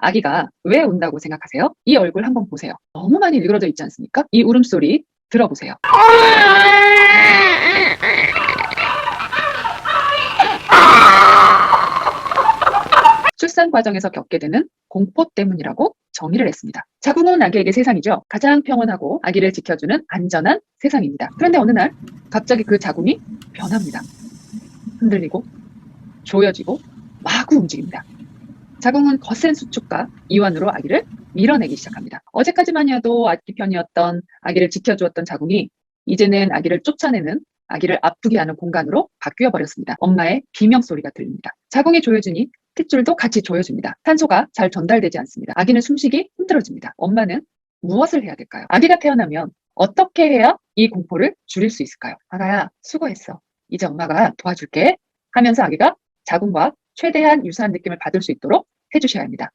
아기가 왜 운다고 생각하세요? 이 얼굴 한번 보세요. 너무 많이 일그러져 있지 않습니까? 이 울음소리 들어보세요. 출산 과정에서 겪게 되는 공포 때문이라고 정의를 했습니다. 자궁은 아기에게 세상이죠. 가장 평온하고 아기를 지켜주는 안전한 세상입니다. 그런데 어느 날 갑자기 그 자궁이 변합니다. 흔들리고 조여지고 마구 움직입니다. 자궁은 거센 수축과 이완으로 아기를 밀어내기 시작합니다. 어제까지만 해도 아기 편이었던 아기를 지켜주었던 자궁이 이제는 아기를 쫓아내는 아기를 아프게 하는 공간으로 바뀌어 버렸습니다. 엄마의 비명 소리가 들립니다. 자궁이 조여주니 핏줄도 같이 조여줍니다. 탄소가 잘 전달되지 않습니다. 아기는 숨쉬기 힘들어집니다. 엄마는 무엇을 해야 될까요? 아기가 태어나면 어떻게 해야 이 공포를 줄일 수 있을까요? 아가야, 수고했어. 이제 엄마가 도와줄게. 하면서 아기가 자궁과 최대한 유사한 느낌을 받을 수 있도록 해주셔야 합니다.